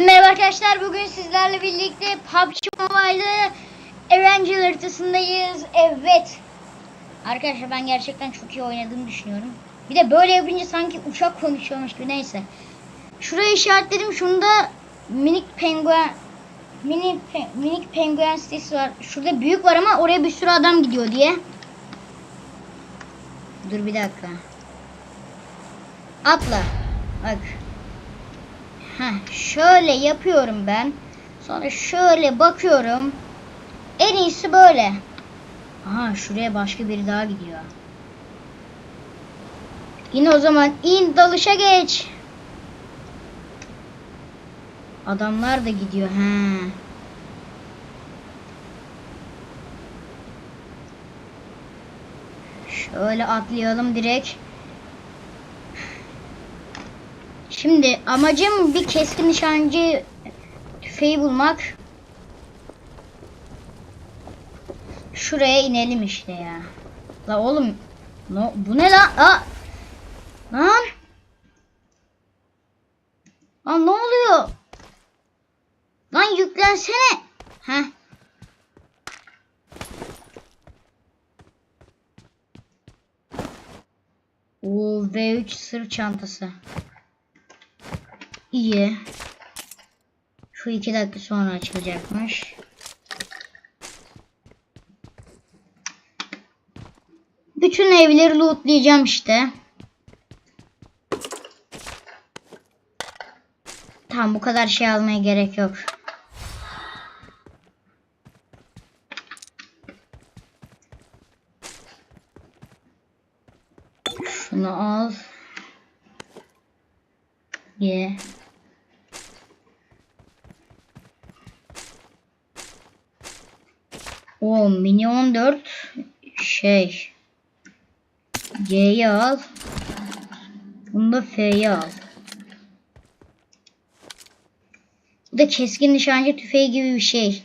Merhaba arkadaşlar bugün sizlerle birlikte PUBG Mobile'de Avenger haritasındayız. Evet. Arkadaşlar ben gerçekten çok iyi oynadığımı düşünüyorum. Bir de böyle yapınca sanki uçak konuşuyormuş gibi neyse. Şuraya işaretledim. Şunda minik penguen mini pe- minik penguen sitesi var. Şurada büyük var ama oraya bir sürü adam gidiyor diye. Dur bir dakika. Atla. Bak. Heh, şöyle yapıyorum ben. Sonra şöyle bakıyorum. En iyisi böyle. Aha şuraya başka biri daha gidiyor. Yine o zaman in dalışa geç. Adamlar da gidiyor. He. Şöyle atlayalım direkt. Şimdi amacım bir keskin nişancı tüfeği bulmak. Şuraya inelim işte ya. La oğlum. No, bu ne lan? Aa! Lan. Lan ne oluyor? Lan yüklensene. Heh. Oo, V3 sırt çantası. İyi. Şu iki dakika sonra açılacakmış. Bütün evleri lootlayacağım işte. Tamam bu kadar şey almaya gerek yok. Şunu al. Ye. O mini 14 şey. C'yi al. Bunu da F'yi al. Bu da keskin nişancı tüfeği gibi bir şey.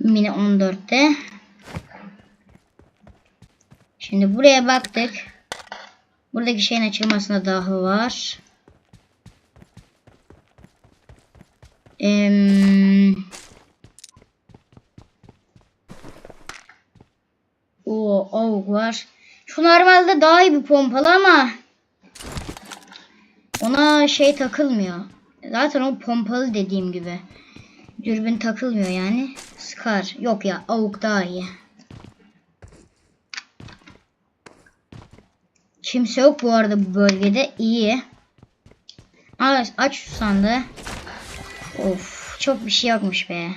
Mini 14'te. Şimdi buraya baktık. Buradaki şeyin açılmasına daha var. Eee... O avuk var. Şu normalde daha iyi bir pompalı ama ona şey takılmıyor. Zaten o pompalı dediğim gibi. Dürbün takılmıyor yani. Scar. Yok ya avuk daha iyi. Kimse yok bu arada bu bölgede. İyi. Aç, aç şu sandığı. Of çok bir şey yokmuş be.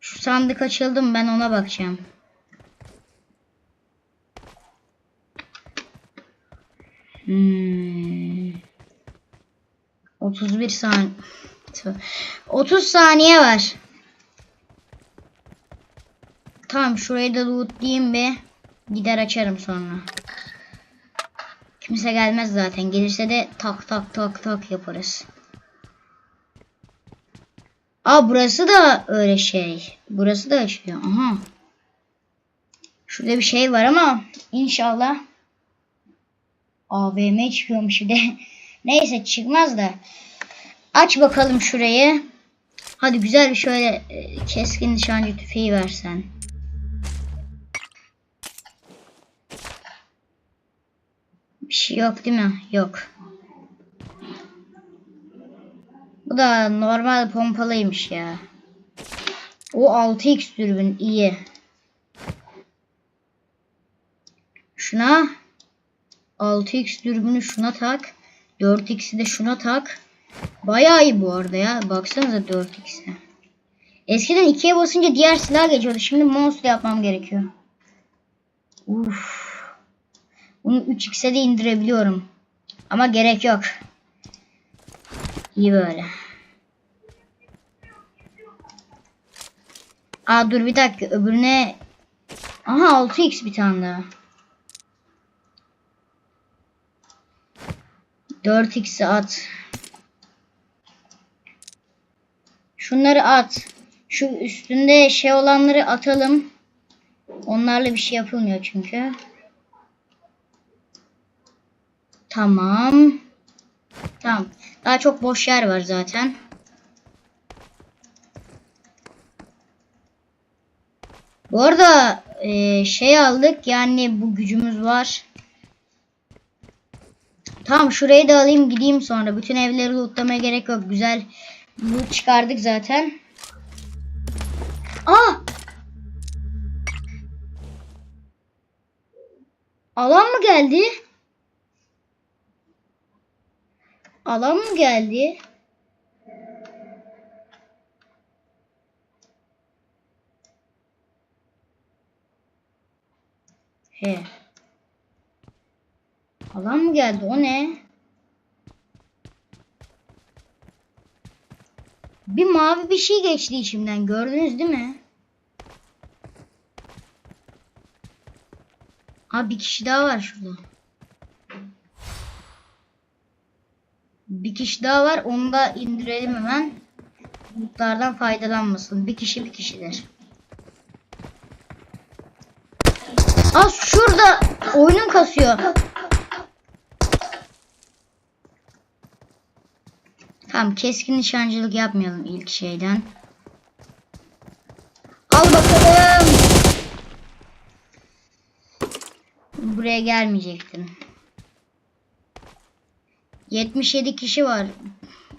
Şu sandık açıldı mı ben ona bakacağım. Hmm. 31 saniye. 30 saniye var. Tamam şurayı da lootlayayım bir. Gider açarım sonra. Kimse gelmez zaten. Gelirse de tak tak tak tak yaparız. Aa burası da öyle şey. Burası da açıyor. Aha. Şurada bir şey var ama inşallah AVM çıkıyormuş bir de. Neyse çıkmaz da. Aç bakalım şurayı. Hadi güzel bir şöyle e, keskin nişancı tüfeği versen. Bir şey yok değil mi? Yok. Bu da normal pompalıymış ya. O 6x dürbün iyi. Şuna 6x dürbünü şuna tak. 4x'i de şuna tak. Bayağı iyi bu arada ya. Baksanıza 4x'e. Eskiden 2'ye basınca diğer silah geçiyordu. Şimdi mouse yapmam gerekiyor. Uf. Bunu 3x'e de indirebiliyorum. Ama gerek yok. İyi böyle. Aa dur bir dakika öbürüne Aha 6x bir tane daha. 4x'i at. Şunları at. Şu üstünde şey olanları atalım. Onlarla bir şey yapılmıyor çünkü. Tamam. Tamam. Daha çok boş yer var zaten. Bu arada e, şey aldık yani bu gücümüz var. Tamam şurayı da alayım gideyim sonra. Bütün evleri lootlamaya gerek yok. Güzel loot çıkardık zaten. Aa! Alan mı geldi? Alan mı geldi? He. Alan mı geldi? O ne? Bir mavi bir şey geçti içimden. Gördünüz değil mi? Ha bir kişi daha var şurada. Bir kişi daha var. Onu da indirelim hemen. Bulutlardan faydalanmasın. Bir kişi bir kişidir. Aa şurada oyunum kasıyor. Tamam keskin nişancılık yapmayalım ilk şeyden. Al bakalım. Buraya gelmeyecektin. 77 kişi var.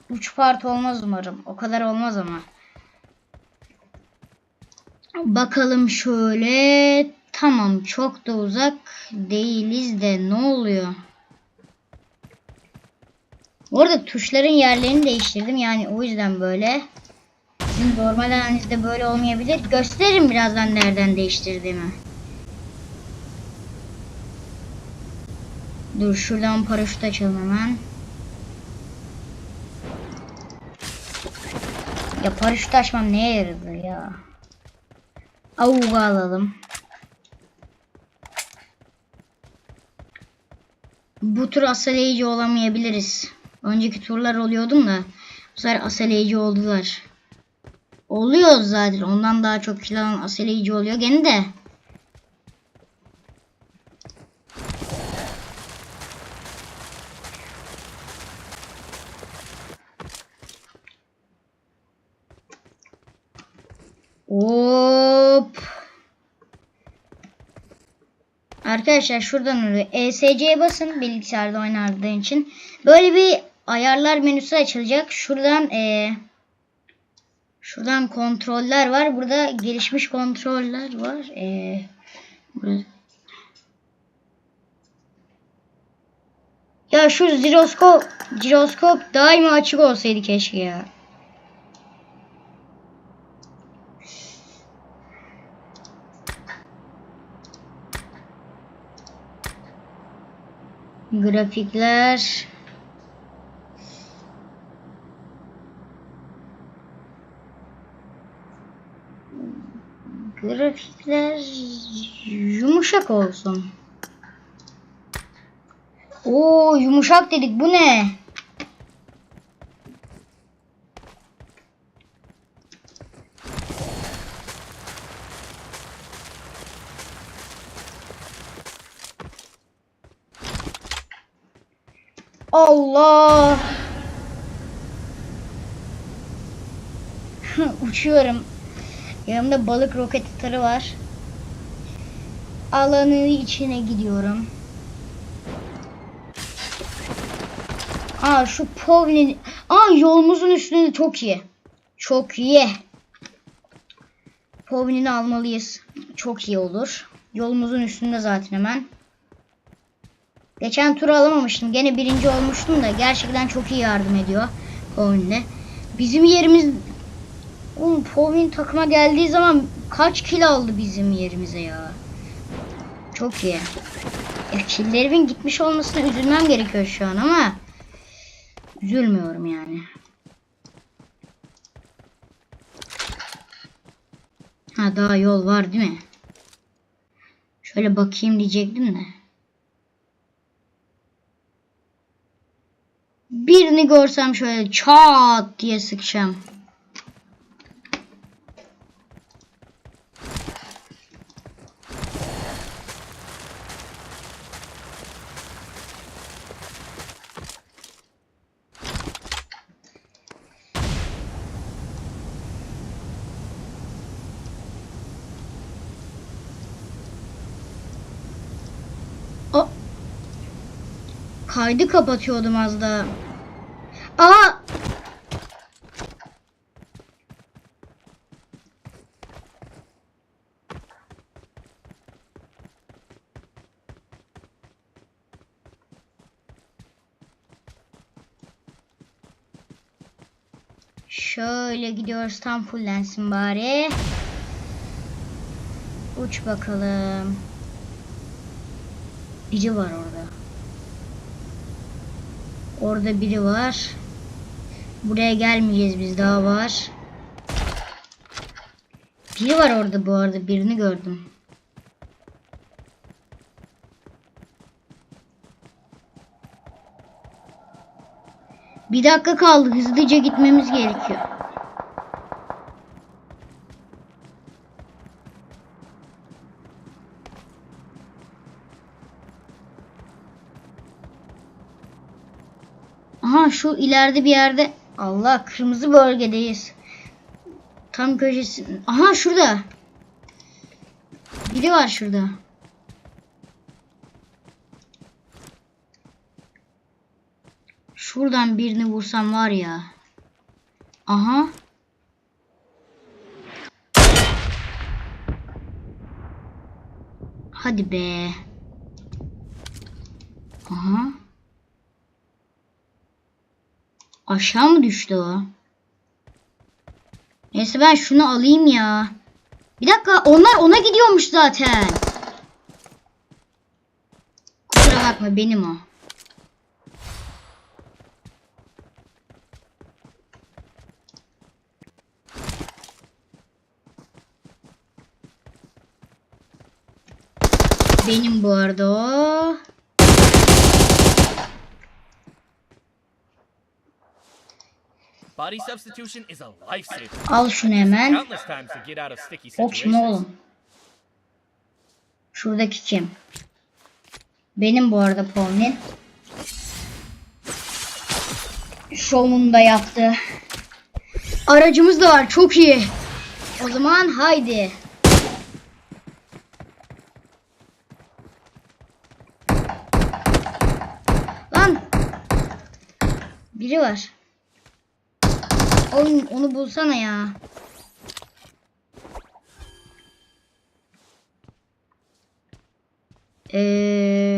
3 part olmaz umarım. O kadar olmaz ama. Bakalım şöyle. Tamam çok da uzak değiliz de ne oluyor? Bu arada tuşların yerlerini değiştirdim yani o yüzden böyle. Sizin normal halinizde böyle olmayabilir. Gösteririm birazdan nereden değiştirdiğimi. Dur şuradan paraşüt açalım hemen. Ya paraşüt açmam neye yaradı ya? Avuga alalım. Bu tur asaleyici olamayabiliriz. Önceki turlar oluyordum da bu sefer asaleyici oldular. Oluyor zaten. Ondan daha çok kişi alan asaleyici oluyor. Gene de. Hop. Arkadaşlar şuradan oraya ESC'ye basın bilgisayarda oynardığın için. Böyle bir ayarlar menüsü açılacak. Şuradan e, şuradan kontroller var. Burada gelişmiş kontroller var. E. Ya şu jiroskop jiroskop daima açık olsaydı keşke ya. Grafikler. Grafikler yumuşak olsun. Oo yumuşak dedik. Bu ne? Allah. Uçuyorum. Yanımda balık roket atarı var. Alanın içine gidiyorum. Aa şu Povlin. Aa yolumuzun üstünde çok iyi. Çok iyi. Povlin'i almalıyız. Çok iyi olur. Yolumuzun üstünde zaten hemen. Geçen tur alamamıştım. Gene birinci olmuştum da gerçekten çok iyi yardım ediyor Povlin'le. Bizim yerimiz Oğlum Povlin takıma geldiği zaman kaç kill aldı bizim yerimize ya. Çok iyi. Ya killerimin gitmiş olmasına üzülmem gerekiyor şu an ama üzülmüyorum yani. Ha daha yol var değil mi? Şöyle bakayım diyecektim de. Birini görsem şöyle çat diye sıkacağım. Kaydı kapatıyordum az daha. Aa! Şöyle gidiyoruz tam fullensin bari. Uç bakalım. Biri var orada. Orada biri var. Buraya gelmeyeceğiz biz daha var. Biri var orada bu arada birini gördüm. Bir dakika kaldı hızlıca gitmemiz gerekiyor. Şu ileride bir yerde. Allah kırmızı bölgedeyiz. Tam köşesi. Aha şurada. Biri var şurada. Şuradan birini vursam var ya. Aha. Hadi be. Aha. Aşağı mı düştü o? Neyse ben şunu alayım ya. Bir dakika onlar ona gidiyormuş zaten. Kusura bakma benim o. Benim bu arada o. Body substitution is a lifesaver. Al şunu hemen. Countless times to get out of sticky O kim oğlum? Şuradaki kim? Benim bu arada Paul'nin. Şovunu da yaptı. Aracımız da var. Çok iyi. O zaman haydi. Lan. Biri var. Oğlum onu bulsana ya. Ee,